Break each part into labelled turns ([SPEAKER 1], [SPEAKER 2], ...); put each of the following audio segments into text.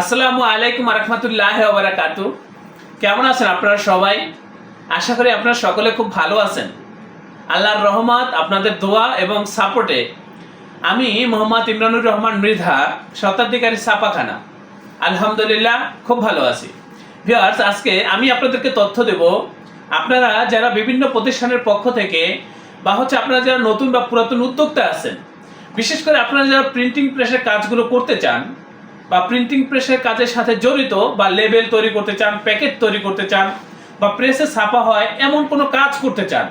[SPEAKER 1] আসসালামু আলাইকুম রহমতুল্লাহ বারাকাতু। কেমন আছেন আপনারা সবাই? আশা করি আপনারা সকলে খুব ভালো আছেন। আল্লাহর রহমত, আপনাদের দোয়া এবং সাপোর্টে আমি মোহাম্মদ ইমরানুর রহমান মৃধা শতাধিকারী ছাপাখানা। আলহামদুলিল্লাহ, খুব ভালো আছি। ভিউয়ার্স, আজকে আমি আপনাদেরকে তথ্য দেব। আপনারা যারা বিভিন্ন প্রতিষ্ঠানের পক্ষ থেকে বা হচ্ছে আপনারা যারা নতুন বা পুরাতন উদ্যোক্তা আছেন, বিশেষ করে আপনারা যারা প্রিন্টিং প্রেসের কাজগুলো করতে চান বা প্রিন্টিং প্রেসের কাজের সাথে জড়িত বা লেবেল তৈরি করতে চান প্যাকেট তৈরি করতে চান বা প্রেসে ছাপা হয় এমন কোনো কাজ করতে চান,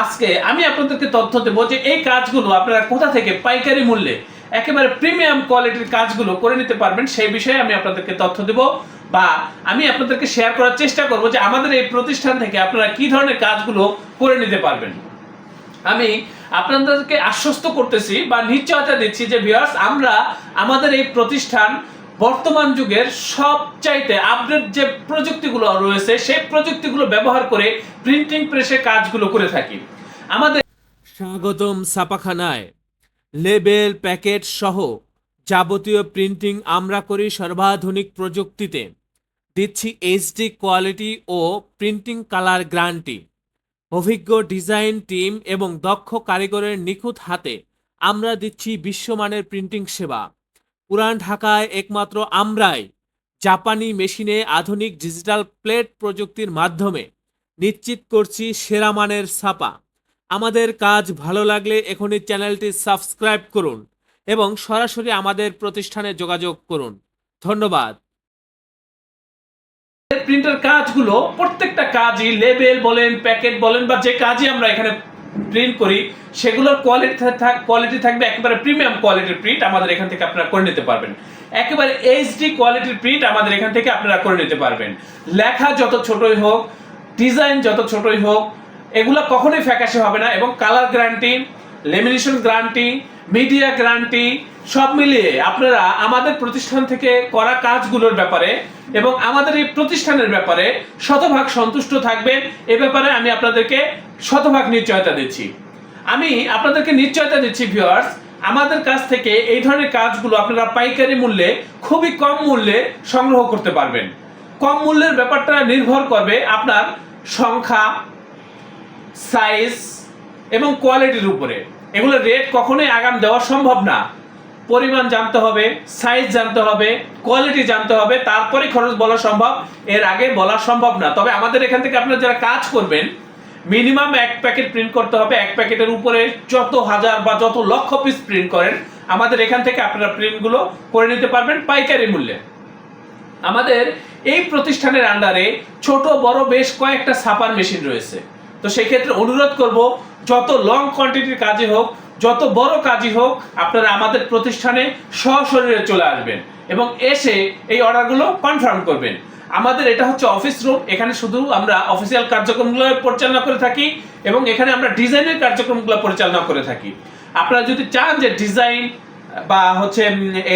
[SPEAKER 1] আজকে আমি আপনাদেরকে তথ্য দেবো যে এই কাজগুলো আপনারা কোথা থেকে পাইকারি মূল্যে একেবারে প্রিমিয়াম কোয়ালিটির কাজগুলো করে নিতে পারবেন সেই বিষয়ে আমি আপনাদেরকে তথ্য দেব বা আমি আপনাদেরকে শেয়ার করার চেষ্টা করব যে আমাদের এই প্রতিষ্ঠান থেকে আপনারা কি ধরনের কাজগুলো করে নিতে পারবেন। আমি আপনাদেরকে আশ্বস্ত করতেছি বা নিশ্চয়তা দিচ্ছি যে ভিউয়ার্স আমরা আমাদের এই প্রতিষ্ঠান বর্তমান যুগের সবচাইতে আপডেট যে প্রযুক্তিগুলো রয়েছে, সেই প্রযুক্তিগুলো ব্যবহার করে প্রিন্টিং প্রেসে কাজগুলো করে থাকি। আমাদের স্বাগতম ছাপাখানায়। লেবেল প্যাকেট সহ যাবতীয় প্রিন্টিং আমরা করি সর্বাধুনিক প্রযুক্তিতে। দিচ্ছি এইচডি কোয়ালিটি ও প্রিন্টিং কালার গ্যারান্টি অভিজ্ঞ ডিজাইন টিম এবং দক্ষ কারিগরের নিখুঁত হাতে আমরা দিচ্ছি বিশ্বমানের প্রিন্টিং সেবা। পুরান ঢাকায় একমাত্র আমরাই জাপানি মেশিনে আধুনিক ডিজিটাল প্লেট প্রযুক্তির মাধ্যমে নিশ্চিত করছি সেরা মানের ছাপা। আমাদের কাজ ভালো লাগলে এখনই চ্যানেলটি সাবস্ক্রাইব করুন এবং সরাসরি আমাদের প্রতিষ্ঠানে যোগাযোগ করুন। ধন্যবাদ। প্রিন্টার কাজগুলো প্রত্যেকটা কাজই লেবেল বলেন প্যাকেট বলেন বা যে কাজই আমরা এখানে প্রিন্ট করি, সেগুলোর কোয়ালিটি কোয়ালিটি থাকবে একেবারে প্রিমিয়াম কোয়ালিটির প্রিন্ট আমাদের এখান থেকে আপনারা করে নিতে পারবেন। একেবারে এইচডি কোয়ালিটির প্রিন্ট আমাদের এখান থেকে আপনারা করে নিতে পারবেন। লেখা যত ছোটই হোক ডিজাইন যত ছোটই হোক, এগুলো কখনোই ফ্যাকাশে হবে না এবং colour guarantee lamination guarantee media guarantee সব মিলিয়ে আপনারা আমাদের প্রতিষ্ঠান থেকে করা কাজগুলোর ব্যাপারে এবং আমাদের এই প্রতিষ্ঠানের ব্যাপারে শতভাগ সন্তুষ্ট থাকবেন। এ ব্যাপারে আমি আপনাদেরকে শতভাগ নিশ্চয়তা দিচ্ছি। আমি আপনাদেরকে নিশ্চয়তা দিচ্ছি ভিউয়ার্স আমাদের কাছ থেকে এই ধরনের কাজগুলো আপনারা পাইকারি মূল্যে, খুবই কম মূল্যে সংগ্রহ করতে পারবেন। কম মূল্যের ব্যাপারটা নির্ভর করবে আপনার সংখ্যা সাইজ এবং কোয়ালিটির উপরে। এগুলো রেট কখনোই আগাম দেওয়া সম্ভব না। পরিমাণ জানতে হবে সাইজ জানতে হবে কোয়ালিটি জানতে হবে তারপরে খরচ বলা সম্ভব। এর আগে বলা সম্ভব না। তবে আমাদের এখান থেকে আপনারা যারা কাজ করবেন মিনিমাম এক প্যাকেট প্রিন্ট করতে হবে। এক প্যাকেটের উপরে যত হাজার বা যত লক্ষ পিস প্রিন্ট করেন, আমাদের এখান থেকে আপনারা প্রিন্টগুলো করে নিতে পারবেন পাইকারি মূল্যে। আমাদের এই প্রতিষ্ঠানের আন্ডারে ছোট, বড় বেশ কয়েকটা ছাপার মেশিন রয়েছে। তো সেক্ষেত্রে অনুরোধ করব, যত লং কোয়ান্টিটির কাজই হোক, যত বড় কাজই হোক, আপনারা আমাদের প্রতিষ্ঠানে সশরীরে চলে আসবেন এবং এসে এই অর্ডারগুলো কনফার্ম করবেন। আমাদের এটা হচ্ছে অফিস রুম এখানে শুধু আমরা অফিসিয়াল কার্যক্রমগুলো পরিচালনা করে থাকি এবং এখানে আমরা ডিজাইনের কার্যক্রমগুলো পরিচালনা করে থাকি। আপনারা যদি চান যে ডিজাইন বা হচ্ছে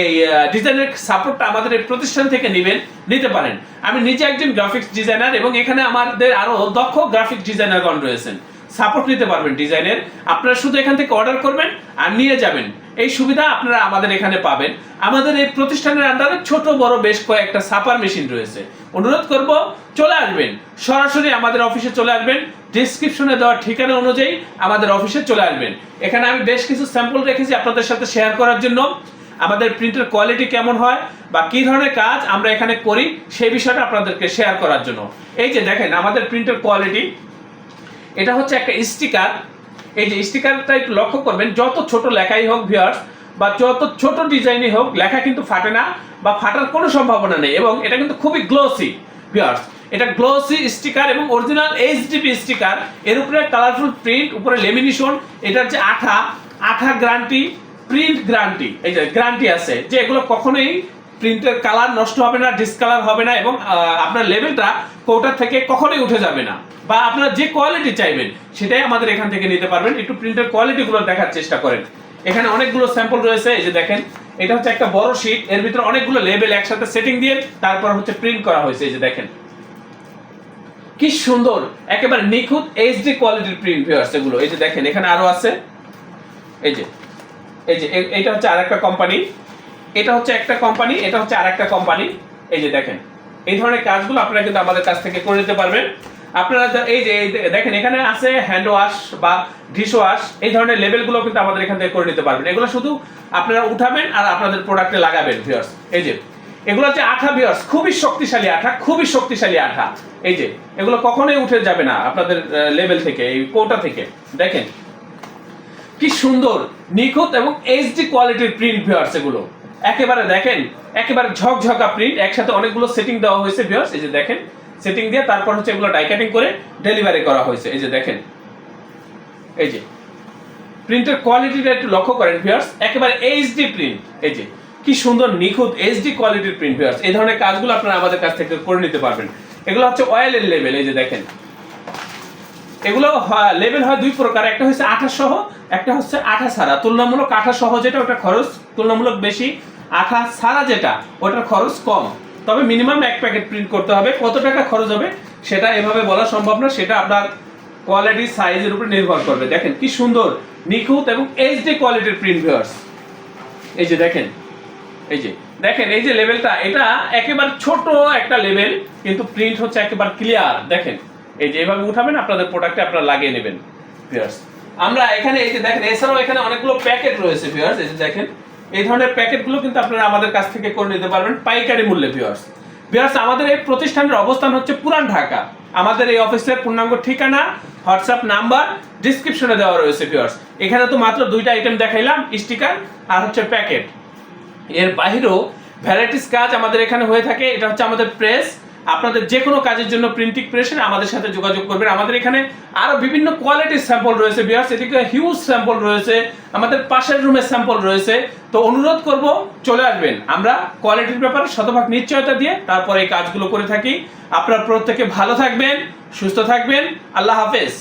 [SPEAKER 1] এই ডিজাইনের সাপোর্টটা আমাদের এই প্রতিষ্ঠান থেকে নেবেন, নিতে পারেন। আমি নিজে একজন গ্রাফিক্স ডিজাইনার এবং এখানে আমাদের আরও দক্ষ গ্রাফিক ডিজাইনারগণ রয়েছেন। সাপোর্ট নিতে পারবেন ডিজাইনের আপনারা শুধু এখান থেকে অর্ডার করবেন আর নিয়ে যাবেন। এই সুবিধা আপনারা আমাদের এখানে পাবেন। আমাদের এই প্রতিষ্ঠানের আন্ডারে ছোট বড় বেশ কয়েকটা সাপার মেশিন রয়েছে। অনুরোধ করব, চলে আসবেন। সরাসরি আমাদের অফিসে চলে আসবেন। ডিসক্রিপশনে দেওয়া ঠিকানা অনুযায়ী আমাদের অফিসে চলে আসবেন। এখানে আমি বেশ কিছু স্যাম্পল রেখেছি আপনাদের সাথে শেয়ার করার জন্য। আমাদের প্রিন্টের কোয়ালিটি কেমন হয় বা কি ধরনের কাজ আমরা এখানে করি, সেই বিষয়টা আপনাদেরকে শেয়ার করার জন্য। এই যে দেখেন, আমাদের প্রিন্টের কোয়ালিটি এটা হচ্ছে একটা স্টিকার এই যে স্টিকারটা একটু লক্ষ্য করবেন, যত ছোট লেখাই হোক ভিউয়ার্স বা যত ছোট ডিজাইনই হোক, লেখা কিন্তু ফাটে না বা ফাটার কোনো সম্ভাবনা নেই এবং এটা কিন্তু খুবই গ্লোসি ভিউয়ার্স এটা গ্লোসি স্টিকার এবং অরিজিনাল এইচডিপি স্টিকার এর উপরে কালারফুল প্রিন্ট উপরে লেমিনেশন এটার যে আঠা আঠা গ্যারান্টি প্রিন্ট গ্যারান্টি এই যে গ্যারান্টি আছে, যে এগুলো কখনোই প্রিন্টের কালার নষ্ট হবে না ডিসকালার হবে না এবং আপনার লেভেলটা কৌটার থেকে কখনোই উঠে যাবে না বা আপনারা যে কোয়ালিটি চাইবেন, সেটাই আমাদের এখান থেকে নিতে পারবেন। একটু প্রিন্টের কোয়ালিটিগুলো দেখার চেষ্টা করেন। এখানে অনেকগুলো স্যাম্পল রয়েছে, এই যে দেখেন। এটা হচ্ছে একটা বড় শীট এর ভিতরে অনেকগুলো লেবেল একসাথে সেটিং দিয়ে তারপর হচ্ছে প্রিন্ট করা হয়েছে, এই যে দেখেন। কি সুন্দর, একেবারে নিখুঁত এইচডি কোয়ালিটির প্রিন্ট ভিউয়ার্স এগুলো। এই যে দেখেন, এখানে আরও আছে। এই যে এই যে এটা হচ্ছে আরেকটা কোম্পানি এটা হচ্ছে একটা কোম্পানি এটা হচ্ছে আরেকটা কোম্পানি এই যে দেখেন, এই ধরনের কাজগুলো আপনারা কিন্তু আমাদের কাছ থেকে করে নিতে পারবেন। আপনারা এই যে দেখেন, এখানে আছে হ্যান্ড ওয়াশ বা ডিশ ওয়াশ এই ধরনের লেভেলগুলো কিন্তু আমাদের এখান থেকে করে নিতে পারবেন। এগুলো শুধু আপনারা উঠাবেন আর আপনাদের প্রোডাক্টে লাগাবেন ভিউয়ার্স এই যে, এগুলো হচ্ছে আঠা ভিউয়ার্স খুবই শক্তিশালী আঠা, খুবই শক্তিশালী আঠা। এই যে, এগুলো কখনোই উঠে যাবে না আপনাদের লেভেল থেকে, এই কোটা থেকে। দেখেন, কি সুন্দর, নিখুঁত এবং এইচডি কোয়ালিটির প্রিন্ট ভিউয়ার্স এগুলো। একেবারে দেখেন, একেবারে ঝকঝকা প্রিন্ট একসাথে অনেকগুলো সেটিং দেওয়া হয়েছে ভিউয়ার্স এই যে, দেখেন সেটিং দিয়ে তারপর হচ্ছে এগুলো ডাই কাটিং করে ডেলিভারি করা হয়েছে। এই যে দেখেন। এই যে। প্রিন্টের কোয়ালিটিটা একটু লক্ষ্য করেন ভিউয়ার্স একেবারে এইচডি প্রিন্ট এই যে। কি সুন্দর, নিখুঁত এইচডি কোয়ালিটির প্রিন্ট ভিউয়ার্স এই ধরনের কাজগুলো আপনারা আমাদের কাছ থেকে করে নিতে পারবেন। এগুলো হচ্ছে অয়েলের লেভেল এই যে দেখেন। এগুলো লেভেল হয় দুই প্রকার। একটা হচ্ছে আঠা সহ, একটা হচ্ছে আঠা ছাড়া তুলনামূলক আঠা সহ যেটা ওটা খরচ তুলনামূলক বেশি। আঠা ছাড়া যেটা, ওটার খরচ কম। তবে মিনিমাম এক প্যাকেট প্রিন্ট করতে হবে। কত টাকা খরচ হবে সেটা এভাবে বলা সম্ভব না, সেটা আপনার কোয়ালিটি সাইজের উপর নির্ভর করবে। দেখেন কি সুন্দর, নিখুঁত এবং এইচডি কোয়ালিটির প্রিন্ট ভিউয়ার্স এই যে দেখেন, এই যে, দেখেন, এই যে লেভেলটা এটা একেবারে ছোট একটা লেভেল কিন্তু প্রিন্ট হচ্ছে একেবারে ক্লিয়ার দেখেন, এই যে এভাবে উঠাবেন, আপনাদের প্রোডাক্টে আপনারা লাগিয়ে নেবেন ভিউয়ার্স আমরা এখানে এই যে দেখেন, এছাড়াও এখানে অনেকগুলো প্যাকেট রয়েছে ভিউয়ার্স এই যে দেখেন এই ধরনের প্যাকেটগুলো কিন্তু আপনারা আমাদের কাছ থেকে করে নিতে পারবেন, পাইকারি মূল্যে ভিউয়ার্স ভিউয়ার্স আমাদের এই প্রতিষ্ঠানের অবস্থান হচ্ছে পুরান ঢাকা। আমাদের এই অফিসের পূর্ণাঙ্গ ঠিকানা, হোয়াটসঅ্যাপ নাম্বার ডিসক্রিপশনে দেওয়া রয়েছে ভিউয়ার্স এখানে তো মাত্র দুইটা আইটেম দেখাইলাম স্টিকার আর হচ্ছে প্যাকেট এর বাইরেও ভ্যারাইটিস কাজ আমাদের এখানে হয়ে থাকে, এটা হচ্ছে আমাদের প্রেস আপনাদের যে কোনো কাজের জন্য প্রিন্টিং প্রেসের আমাদের সাথে যোগাযোগ করবেন। আমাদের এখানে আরও বিভিন্ন কোয়ালিটির স্যাম্পল রয়েছে বিয়ার্স এদিকে হিউজ স্যাম্পল রয়েছে, আমাদের পাশের রুমের স্যাম্পল রয়েছে। তো অনুরোধ করব, চলে আসবেন। আমরা কোয়ালিটির ব্যাপারে শতভাগ নিশ্চয়তা দিয়ে তারপরে এই কাজগুলো করে থাকি। আপনারা প্রত্যেকে ভালো থাকবেন, সুস্থ থাকবেন। আল্লাহ হাফেজ।